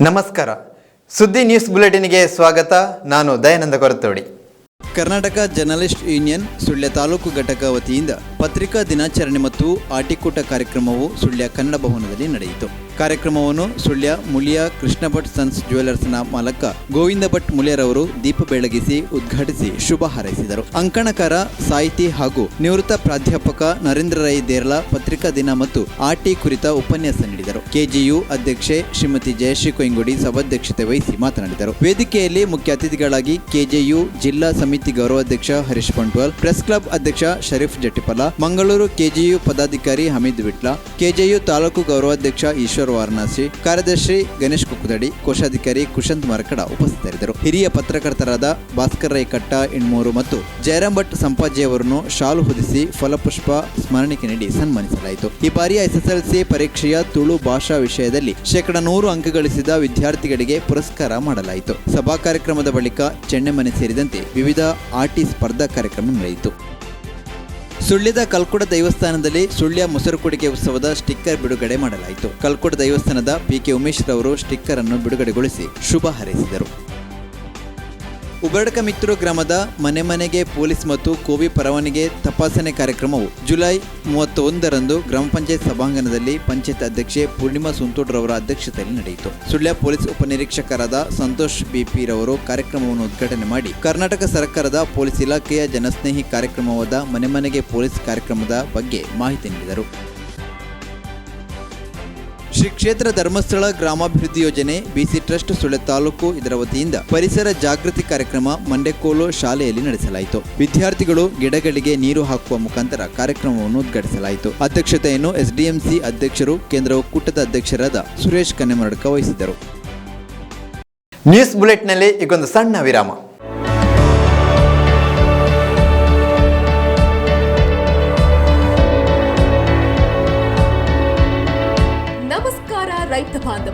ನಮಸ್ಕಾರ. ಸುದ್ದಿ ನ್ಯೂಸ್ ಬುಲೆಟಿನ್ಗೆ ಸ್ವಾಗತ. ನಾನು ದಯಾನಂದ ಕೊರತೋಡಿ. ಕರ್ನಾಟಕ ಜರ್ನಲಿಸ್ಟ್ ಯೂನಿಯನ್ ಸುಳ್ಯ ತಾಲೂಕು ಘಟಕ ವತಿಯಿಂದ ಪತ್ರಿಕಾ ದಿನಾಚರಣೆ ಮತ್ತು ಆಟಿಕೂಟ ಕಾರ್ಯಕ್ರಮವು ಸುಳ್ಯ ಕನ್ನಡ ಭವನದಲ್ಲಿ ನಡೆಯಿತು. ಕಾರ್ಯಕ್ರಮವನ್ನು ಸುಳ್ಯ ಮುಳಿಯ ಕೃಷ್ಣ ಭಟ್ ಸನ್ಸ್ ಜ್ಯುವೆಲರ್ಸ್ನ ಮಾಲಕ ಗೋವಿಂದ ಭಟ್ ಮುಳಿಯರವರು ದೀಪ ಬೆಳಗಿಸಿ ಉದ್ಘಾಟಿಸಿ ಶುಭ ಹಾರೈಸಿದರು. ಅಂಕಣಕಾರ ಸಾಹಿತಿ ಹಾಗೂ ನಿವೃತ್ತ ಪ್ರಾಧ್ಯಾಪಕ ನರೇಂದ್ರ ರೈ ದೇರ್ಲಾ ಪತ್ರಿಕಾ ದಿನ ಮತ್ತು ಆಟಿ ಕುರಿತ ಉಪನ್ಯಾಸ ನೀಡಿದರು. ಕೆಜಿಯು ಅಧ್ಯಕ್ಷೆ ಶ್ರೀಮತಿ ಜಯಶ್ರೀ ಕೊಯ್ಂಗುಡಿ ಸಭಾಧ್ಯಕ್ಷತೆ ವಹಿಸಿ ಮಾತನಾಡಿದರು. ವೇದಿಕೆಯಲ್ಲಿ ಮುಖ್ಯ ಅತಿಥಿಗಳಾಗಿ ಕೆಜೆಯು ಜಿಲ್ಲಾ ಸಮಿತಿ ಗೌರವಾಧ್ಯಕ್ಷ ಹರೀಶ್ ಪಂಟ್ವಾಲ್ ಪ್ರೆಸ್ ಕ್ಲಬ್ ಅಧ್ಯಕ್ಷ ಶರೀಫ್ ಜಟ್ಟಿಪಲ ಮಂಗಳೂರು ಕೆಜಿಯು ಪದಾಧಿಕಾರಿ ಹಮೀದ್ ವಿಟ್ಲ, ಕೆಜೆಯು ತಾಲೂಕು ಗೌರವಾಧ್ಯಕ್ಷ ಈಶ್ವರ್ ವಾರಣಾಸಿ, ಕಾರ್ಯದರ್ಶಿ ಗಣೇಶ್ ಕುಕ್ಕುದಡಿ, ಕೋಶಾಧಿಕಾರಿ ಕುಶಂತ್ ಮರಕಡ ಉಪಸ್ಥಿತರಿದ್ದರು. ಹಿರಿಯ ಪತ್ರಕರ್ತರಾದ ಭಾಸ್ಕರ್ ರೈ ಕಟ್ಟ ಇಣ್ಮೂರು ಮತ್ತು ಜಯರಾಮ್ ಭಟ್ ಸಂಪಾಜಿ ಅವರನ್ನು ಶಾಲು ಹೊದಿಸಿ ಫಲಪುಷ್ಪ ಸ್ಮರಣಿಕೆ ನೀಡಿ ಸನ್ಮಾನಿಸಲಾಯಿತು. ಈ ಬಾರಿಯ ಎಸ್ಎಸ್ಎಲ್ಸಿ ಪರೀಕ್ಷೆಯ ತುಳು ಭಾಷಾ ವಿಷಯದಲ್ಲಿ ಶೇಕಡ ನೂರು ಅಂಕ ಗಳಿಸಿದ ವಿದ್ಯಾರ್ಥಿಗಳಿಗೆ ಪುರಸ್ಕಾರ ಮಾಡಲಾಯಿತು. ಸಭಾ ಕಾರ್ಯಕ್ರಮದ ಬಳಿಕ ಚೆನ್ನೆಮನೆ ಸೇರಿದಂತೆ ವಿವಿಧ ಆರ್ಟಿ ಸ್ಪರ್ಧಾ ಕಾರ್ಯಕ್ರಮ ನಡೆಯಿತು. ಸುಳ್ಯದ ಕಲ್ಕುಡ ದೇವಸ್ಥಾನದಲ್ಲಿ ಸುಳ್ಯ ಮೊಸರು ಕುಡಿಕೆ ಉತ್ಸವದ ಸ್ಟಿಕ್ಕರ್ ಬಿಡುಗಡೆ ಮಾಡಲಾಯಿತು. ಕಲ್ಕುಡ ದೇವಸ್ಥಾನದ ಪಿಕೆ ಉಮೇಶ್ ರವರು ಸ್ಟಿಕ್ಕರ್ ಅನ್ನು ಬಿಡುಗಡೆಗೊಳಿಸಿ ಶುಭ ಹಾರೈಸಿದರು. ಉಬರಡ್ಕ ಮಿತ್ರು ಗ್ರಾಮದ ಮನೆ ಮನೆಗೆ ಪೊಲೀಸ್ ಮತ್ತು ಕೋವಿ ಪರವಾನಿಗೆ ತಪಾಸಣೆ ಕಾರ್ಯಕ್ರಮವು ಜುಲೈ ಮೂವತ್ತೊಂದರಂದು ಗ್ರಾಮ ಪಂಚಾಯತ್ ಸಭಾಂಗಣದಲ್ಲಿ ಪಂಚಾಯತ್ ಅಧ್ಯಕ್ಷೆ ಪೂರ್ಣಿಮಾ ಸುಂತೋಡ್ರವರ ಅಧ್ಯಕ್ಷತೆಯಲ್ಲಿ ನಡೆಯಿತು. ಸುಳ್ಯ ಪೊಲೀಸ್ ಉಪನಿರೀಕ್ಷಕರಾದ ಸಂತೋಷ್ ಬಿಪಿ ರವರು ಕಾರ್ಯಕ್ರಮವನ್ನು ಉದ್ಘಾಟನೆ ಮಾಡಿ ಕರ್ನಾಟಕ ಸರ್ಕಾರದ ಪೊಲೀಸ್ ಇಲಾಖೆಯ ಜನಸ್ನೇಹಿ ಕಾರ್ಯಕ್ರಮವಾದ ಮನೆ ಮನೆಗೆ ಪೊಲೀಸ್ ಕಾರ್ಯಕ್ರಮದ ಬಗ್ಗೆ ಮಾಹಿತಿ ನೀಡಿದರು. ಶ್ರೀ ಕ್ಷೇತ್ರ ಧರ್ಮಸ್ಥಳ ಗ್ರಾಮಾಭಿವೃದ್ಧಿ ಯೋಜನೆ ಬಿಸಿ ಟ್ರಸ್ಟ್ ಸುಳೆ ತಾಲೂಕು ಇದರ ವತಿಯಿಂದ ಪರಿಸರ ಜಾಗೃತಿ ಕಾರ್ಯಕ್ರಮ ಮಂಡೆಕೋಲು ಶಾಲೆಯಲ್ಲಿ ನಡೆಸಲಾಯಿತು. ವಿದ್ಯಾರ್ಥಿಗಳು ಗಿಡಗಳಿಗೆ ನೀರು ಹಾಕುವ ಮುಖಾಂತರ ಕಾರ್ಯಕ್ರಮವನ್ನು ಉದ್ಘಾಟಿಸಲಾಯಿತು. ಅಧ್ಯಕ್ಷತೆಯನ್ನು ಎಸ್ಡಿಎಂಸಿ ಅಧ್ಯಕ್ಷರು, ಕೇಂದ್ರ ಒಕ್ಕೂಟದ ಅಧ್ಯಕ್ಷರಾದ ಸುರೇಶ್ ಕನ್ನೆಮರಡ್ಕ ವಹಿಸಿದರು ನ್ಯೂಸ್ ಬುಲೆಟ್ನಲ್ಲಿ ಈಗೊಂದು ಸಣ್ಣ ವಿರಾಮ.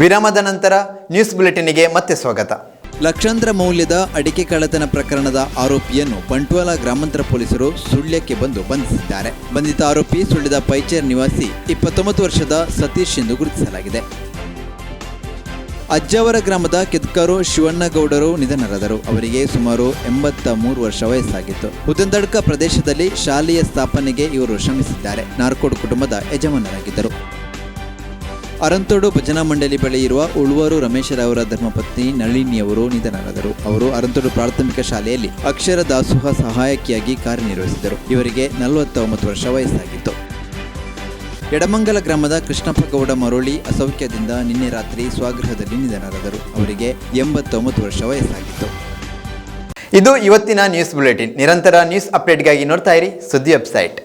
ವಿರಾಮದ ನಂತರ ನ್ಯೂಸ್ ಬುಲೆಟಿನ್ಗೆ ಮತ್ತೆ ಸ್ವಾಗತ. ಲಕ್ಷಾಂತರ ಮೌಲ್ಯದ ಅಡಿಕೆ ಕಳ್ಳತನ ಪ್ರಕರಣದ ಆರೋಪಿಯನ್ನು ಬಂಟ್ವಾಳ ಗ್ರಾಮಾಂತರ ಪೊಲೀಸರು ಸುಳ್ಯಕ್ಕೆ ಬಂದು ಬಂಧಿಸಿದ್ದಾರೆ. ಬಂಧಿತ ಆರೋಪಿ ಸುಳ್ಯದ ಪೈಚೇರ್ ನಿವಾಸಿ ಇಪ್ಪತ್ತೊಂಬತ್ತು ವರ್ಷದ ಸತೀಶ್ ಎಂದು ಗುರುತಿಸಲಾಗಿದೆ. ಅಜ್ಜಾವರ ಗ್ರಾಮದ ಕೆದ್ಕಾರು ಶಿವಣ್ಣಗೌಡರು ನಿಧನರಾದರು. ಅವರಿಗೆ ಸುಮಾರು ಎಂಬತ್ತ ಮೂರು ವರ್ಷ ವಯಸ್ಸಾಗಿತ್ತು. ಉದಂದಡ್ಕ ಪ್ರದೇಶದಲ್ಲಿ ಶಾಲೆಯ ಸ್ಥಾಪನೆಗೆ ಇವರು ಶ್ರಮಿಸಿದ್ದಾರೆ. ನಾರ್ಕೋಡ್ ಕುಟುಂಬದ ಯಜಮಾನರಾಗಿದ್ದರು. ಅರಂತೋಡು ಭಜನಾ ಮಂಡಳಿ ಬಳಿ ಇರುವ ಉಳುವರು ರಮೇಶರವರ ಧರ್ಮಪತ್ನಿ ನಳಿನಿಯವರು ನಿಧನರಾದರು. ಅವರು ಅರಂತೋಡು ಪ್ರಾಥಮಿಕ ಶಾಲೆಯಲ್ಲಿ ಅಕ್ಷರ ದಾಸೋಹ ಸಹಾಯಕಿಯಾಗಿ ಕಾರ್ಯನಿರ್ವಹಿಸಿದರು. ಇವರಿಗೆ ನಲವತ್ತೊಂಬತ್ತು ವರ್ಷ ವಯಸ್ಸಾಗಿತ್ತು. ಎಡಮಂಗಲ ಗ್ರಾಮದ ಕೃಷ್ಣಪ್ಪ ಗೌಡ ಮರೋಳಿ ಅಸೌಖ್ಯದಿಂದ ನಿನ್ನೆ ರಾತ್ರಿ ಸ್ವಗೃಹದಲ್ಲಿ ನಿಧನರಾದರು. ಅವರಿಗೆ ಎಂಬತ್ತೊಂಬತ್ತು ವರ್ಷ ವಯಸ್ಸಾಗಿತ್ತು. ಇದು ಇವತ್ತಿನ ನ್ಯೂಸ್ ಬುಲೆಟಿನ್. ನಿರಂತರ ನ್ಯೂಸ್ ಅಪ್ಡೇಟ್ಗಾಗಿ ನೋಡ್ತಾ ಇರಿ ಸುದ್ದಿ ವೆಬ್ಸೈಟ್.